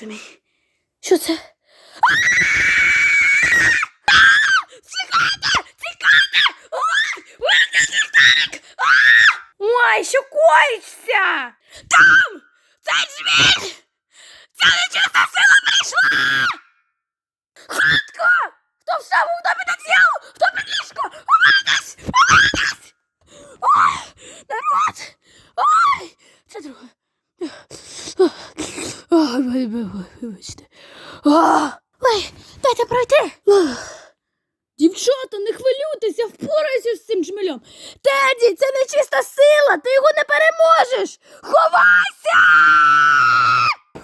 боже мій. Що це? Тікайте! Тікайте! Ой! Вийди, ліхтарик! Ой, що коїться? Там! Це звір! Ця нечиста сила прийшла! Хатко! Хто в самому домі на тіло? Хто під ліжко? Ховайтесь! Ховайтесь! Ой! Народ! Ой! Це друге. Вибачте. Ой, дайте пройти. Дівчата, не хвилюйтеся, впорайся з цим жмелем. Теді, це нечиста сила, ти його не переможеш. Ховайся!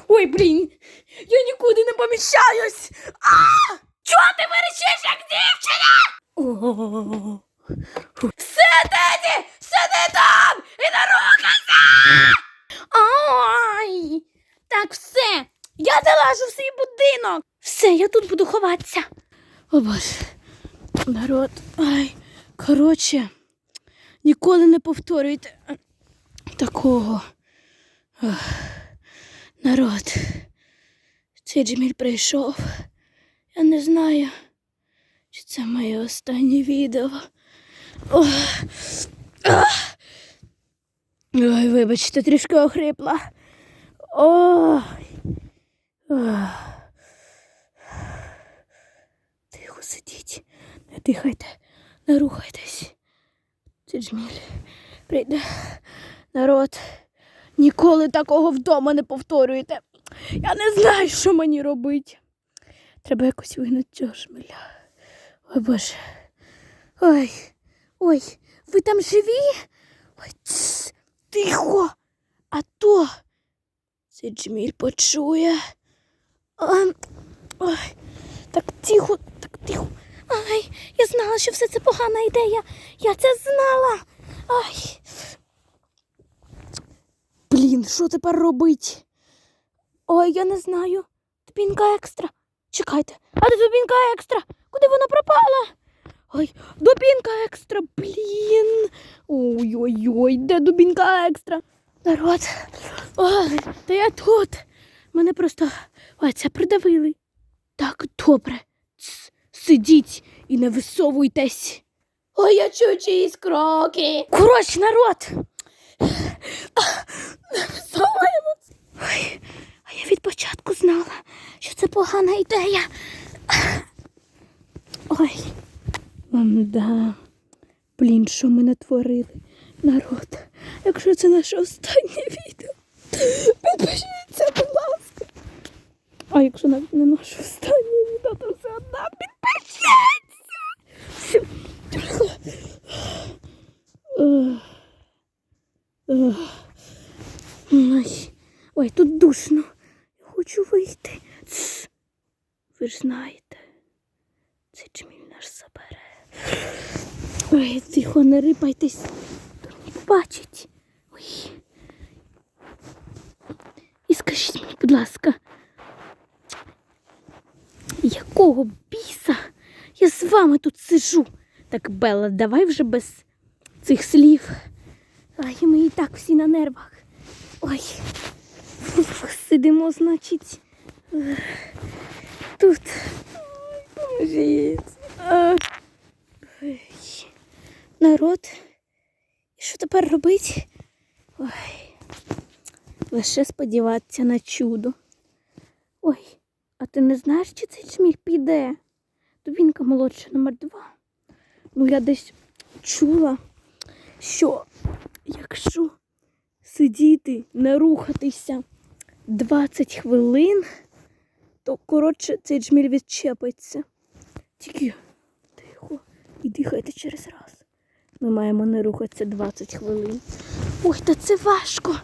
Ой, блін, я нікуди не поміщаюсь. А! Чого ти верещиш, як дівчина? Все, Теді, сиди там і не рухайся! Ой, так все. Я залажу в свій будинок. Все, я тут буду ховатися. О боже, народ. Ай, коротше, ніколи не повторюйте такого. Ох, народ. Цей Джеміль прийшов. Я не знаю, чи це моє останнє відео. Ох. Ах. Ой, вибачте, трішки охрипла. Ой. Ох. Тихо сидіть, не дихайте, не рухайтесь. Це Джміль прийде. Народ, ніколи такого вдома не повторюйте. Я не знаю, що мені робити. Треба якось вигнати цього жмеля. Ой Боже. Ой, ой, ви там живі? Ой, цс, тихо. А то цей Джміль почує. А, ой, так тихо, тихо. Ай, я знала, що все це погана ідея. Я це знала. Ай. Блін, що тепер робить? Ой, я не знаю. Дубінка екстра. Чекайте, а де дубінка екстра? Куди вона пропала? Ой, дубінка екстра, блін. Ой-ой-ой, де дубінка екстра? Народ. Ой, та я тут. Мене просто ой, це придавили. Так, добре. Сидіть і не висовуйтесь. Ой, я чую чиїсь кроки. Коротше, народ. Не висовуємось. Ой, а я від початку знала, що це погана ідея. Ой. Да. Блін, що ми натворили? Народ, якщо це наше останнє відео, підпишіться, будь ласка. А якщо навіть не наше останнє відео, то все одно підпишіться. Все. Ох. Ох. Ой. Ой, тут душно. Я хочу вийти. Цс. Ви ж знаєте, цей чміль наш забере. Ой, тихо, не рипайтесь. Не побачить. Ой. І скажіть мені, будь ласка, якого біса я з вами тут сижу? Так, Белла, давай вже без цих слів. Ай, ми і так всі на нервах. Ой, сидимо, значить, тут. Поможіть. А. Ой. Народ. І що тепер робити? Ой. Лише сподіватися на чудо. Ой, а ти не знаєш, чи цей чміль піде? Дубінка молодша номер два. Ну, я десь чула, що якщо сидіти, не рухатися 20 хвилин, то коротше цей джміль відчепиться. Тільки тихо і дихайте через раз. Ми маємо не рухатися 20 хвилин. Ой, та це важко.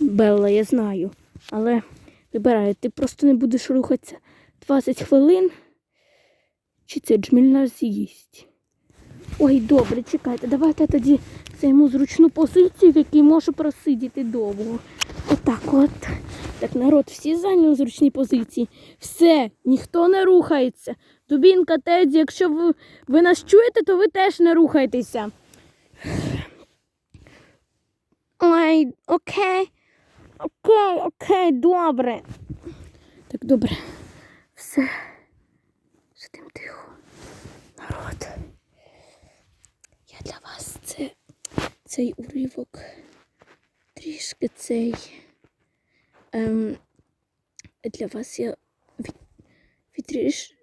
Белла, я знаю. Але вибирай, ти просто не будеш рухатися 20 хвилин, чи це джміль нас з'їсть. Ой, добре, чекайте, давайте я тоді займу зручну позицію, в якій можу просидіти довго. Отак от. Так, народ, всі зайняли зручні позиції. Все, ніхто не рухається. Дубінка, Теді, якщо ви, ви нас чуєте, то ви теж не рухайтеся. Ой, окей. Окей, окей, добре. Так, добре. Все. Сидим тихо. Народ. Я для вас це, цей уривок. Трішки цей. Ем, для вас я від, відріж.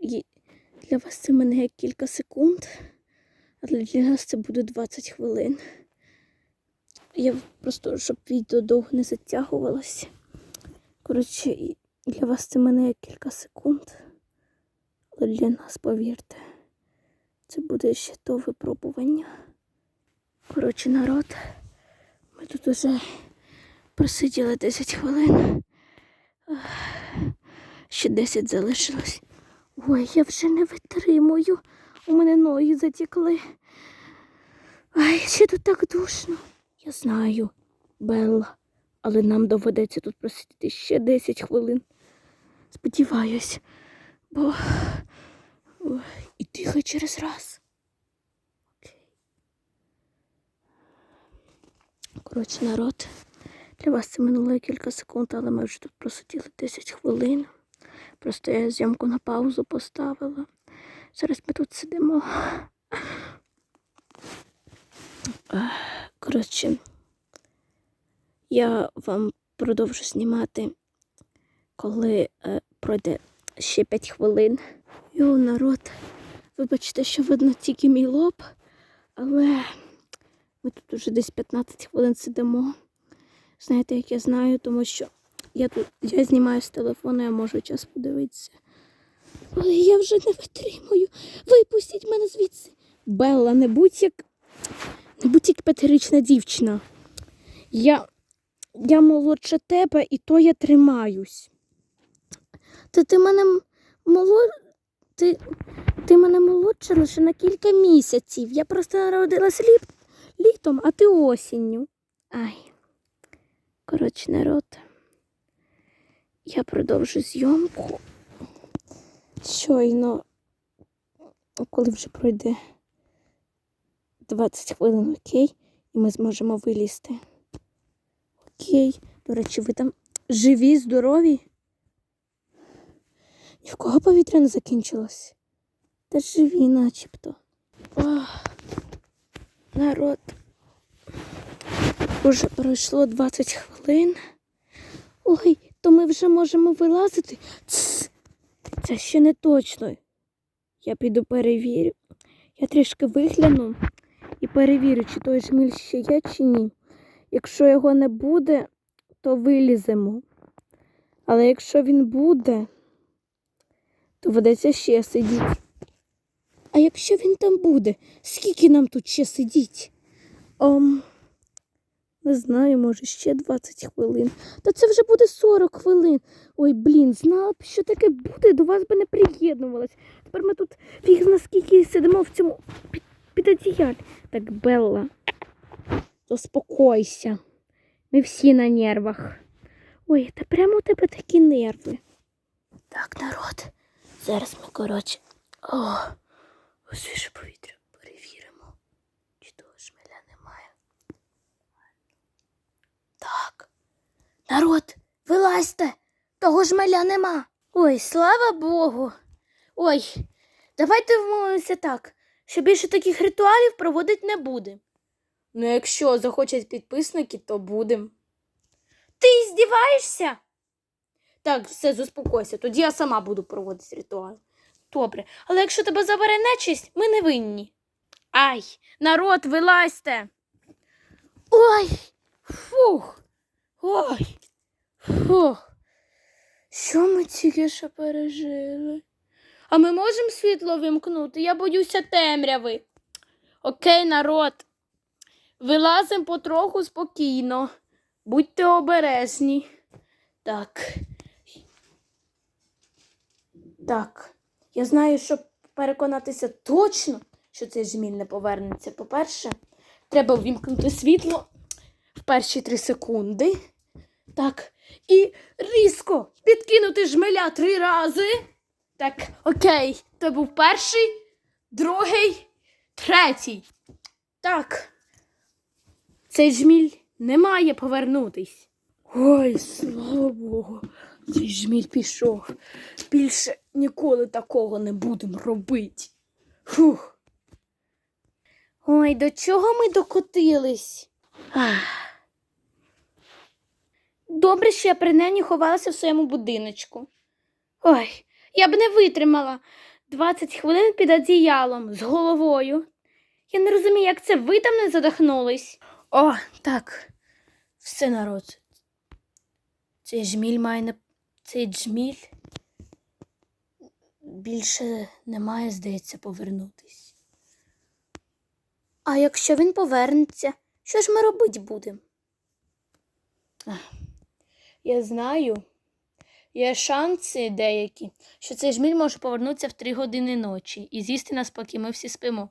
Для вас це мене кілька секунд, але для нас це буде 20 хвилин. Я просто, щоб відео довго не затягувалося. Коротше, для вас це мене кілька секунд. Але для нас, повірте, це буде ще то випробування. Коротше, народ, ми тут уже просиділи 10 хвилин. Ще 10 залишилось. Ой, я вже не витримую. У мене ноги затікли. Ай, ще тут так душно. Я знаю, Белла, але нам доведеться тут просидіти ще 10 хвилин. Сподіваюсь, бо і дихай через раз. Окей. Коротше, народ, для вас це минуло кілька секунд, але ми вже тут просиділи 10 хвилин. Просто я зйомку на паузу поставила. Зараз ми тут сидимо. Коротше, я вам продовжу знімати, коли е, пройде ще 5 хвилин. Йо, народ, вибачте, що видно тільки мій лоб, але ми тут уже десь 15 хвилин сидимо. Знаєте, як я знаю, тому що я тут я знімаю з телефону, я можу час подивитися. Але я вже не витримую. Випустіть мене звідси. Белла, не будь як не будь як п'ятирічна дівчина. Я, я молодша тебе, і то я тримаюсь. Та ти мене молод... ти, ти мене молодша лише на кілька місяців. Я просто народилась ліп... літом, а ти осінню. Ай. Коротше, народ. Я продовжу зйомку. Щойно, коли вже пройде 20 хвилин, окей, і ми зможемо вилізти. Окей. До речі, ви там живі, здорові? Ні в кого повітря не закінчилось? Та живі, начебто. Ох, народ. Уже пройшло 20 хвилин. Ой, то ми вже можемо вилазити. Цс, це ще не точно. Я піду перевірю. Я трішки вигляну і перевірю, чи той жміль ще є, чи ні. Якщо його не буде, то виліземо. Але якщо він буде, то ведеться ще сидіти. А якщо він там буде, скільки нам тут ще сидіть? Ом, не знаю, може, ще 20 хвилин. Та це вже буде 40 хвилин. Ой, блін, знала б, що таке буде, до вас би не приєднувалась. Тепер ми тут фіг зна скільки сидимо в цьому під, під. Так, Белла, заспокойся. Ми всі на нервах. Ой, та прямо у тебе такі нерви. Так, народ, зараз ми, коротше, о, освіже повітря перевіримо, чи того шмеля немає. Так. Народ, вилазьте, того жмеля нема. Ой, слава Богу. Ой, давайте вмовимося так, що більше таких ритуалів проводити не будемо. Ну, якщо захочуть підписники, то будемо. Ти здіваєшся? Так, все, заспокойся, тоді я сама буду проводити ритуал. Добре, але якщо тебе забере нечисть, ми не винні. Ай, народ, вилазьте. Ой, фух. Ой. Фух. Що ми тільки що пережили? А ми можемо світло вимкнути? Я боюся темряви. Окей, народ. Вилазимо потроху спокійно. Будьте обережні. Так. Так. Я знаю, щоб переконатися точно, що цей жміль не повернеться. По-перше, треба ввімкнути світло в перші три секунди. Так. І різко підкинути жмеля три рази. Так, окей. Це був перший, другий, третій. Так. Цей жміль не має повернутись. Ой, слава Богу, цей жміль пішов. Більше ніколи такого не будемо робити. Фух. Ой, до чого ми докотились? Ах. Добре, що я принаймні ховалася в своєму будиночку. Ой, я б не витримала 20 хвилин під одіялом з головою. Я не розумію, як це ви там не задохнулись. О, так. Все народ. Цей жміль має не. Цей джміль більше не має, здається, повернутись. А якщо він повернеться, що ж ми робити будемо? Я знаю. Є шанси деякі, що цей жміль може повернутися в три години ночі і з'їсти нас, поки ми всі спимо.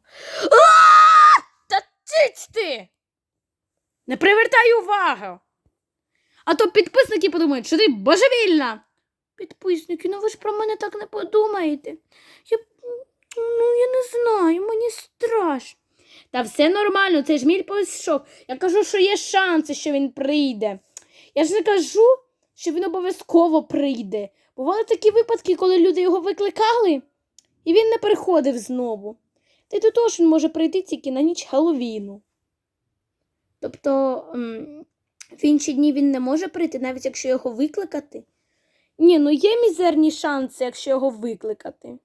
Та цить ти! Не привертай увагу! А то підписники подумають, що ти божевільна. Підписники, ну ви ж про мене так не подумаєте. Я, ну, я не знаю, мені страшно. Та все нормально, цей жміль пішов. Я кажу, що є шанси, що він прийде. Я ж не кажу, що він обов'язково прийде. Бували такі випадки, коли люди його викликали, і він не приходив знову. Та й до того ж він може прийти тільки на ніч Геловіну. Тобто в інші дні він не може прийти, навіть якщо його викликати. Ні, ну є мізерні шанси, якщо його викликати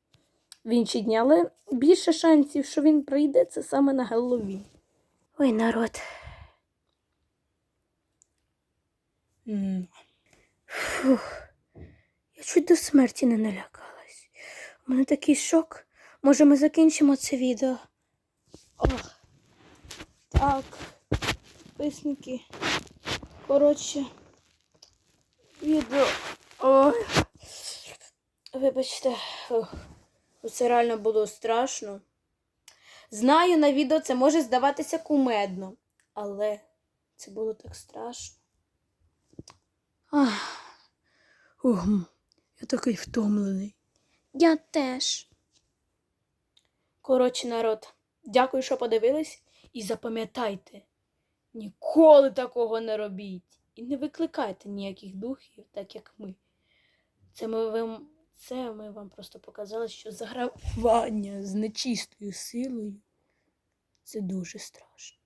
в інші дні, але більше шансів, що він прийде, це саме на Геловін. Ой, народ. Фух. Я чуть до смерті не налякалась. У мене такий шок. Може, ми закінчимо це відео. Ох. Так, підписники. Коротше, відео. Ой. Вибачте, Ох. Це реально було страшно. Знаю, на відео це може здаватися кумедно, але це було так страшно. Ах. Ох, я такий втомлений. Я теж. Коротше, народ, дякую, що подивились. І запам'ятайте, ніколи такого не робіть. І не викликайте ніяких духів, так як ми. Це ми вам, це ми вам просто показали, що загравання з нечистою силою це дуже страшно.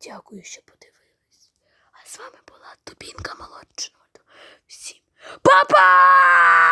Дякую, що подивились. А з вами була Дубінка Молодшина. Всім па-па!